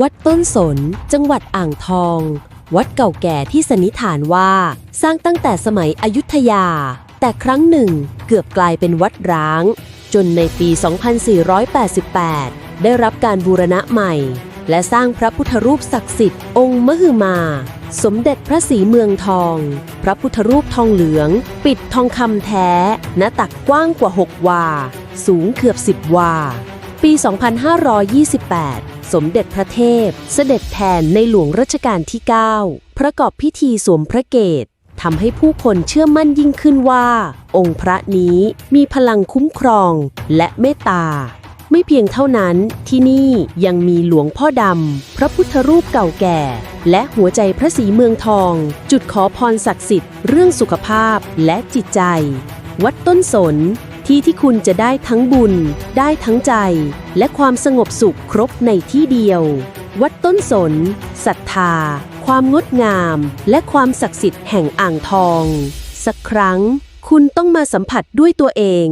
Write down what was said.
วัดต้นสน จังหวัดอ่างทอง วัดเก่าแก่ที่สันนิษฐานว่า สร้างตั้งแต่สมัยอยุธยา แต่ครั้งหนึ่งเกือบกลายเป็นวัดร้าง จนในปี 2488 ได้รับการบูรณะใหม่ และสร้างพระพุทธรูปศักดิ์สิทธิ์องค์มหึมา สมเด็จพระศรีเมืองทอง พระพุทธรูปทองเหลือง ปิดทองคำแท้หน้าตักกว้างกว่า 6 วา สูงเกือบ 10 วา ปี 2528 สมเด็จพระเทพ เสด็จแทนในหลวงรัชกาลที่ 9 ประกอบพิธีสวมพระเกศทำให้ผู้คนเชื่อมั่นยิ่งขึ้นว่า องค์พระนี้มีพลังคุ้มครองและเมตตา ไม่เพียงเท่านั้นที่นี่ยังมีหลวงพ่อดำ พระพุทธรูปเก่าแก่ และหัวใจพระศรีเมืองทอง จุดขอพรศักดิ์สิทธิ์เรื่องสุขภาพและจิตใจ วัดต้นสน ที่ที่คุณจะได้ทั้งบุญ ได้ทั้งใจ และความสงบสุขครบในที่เดียว วัดต้นสนศรัทธา ความงดงาม และความศักดิ์สิทธิ์แห่งอ่างทอง สักครั้ง คุณต้องมาสัมผัสด้วยตัวเอง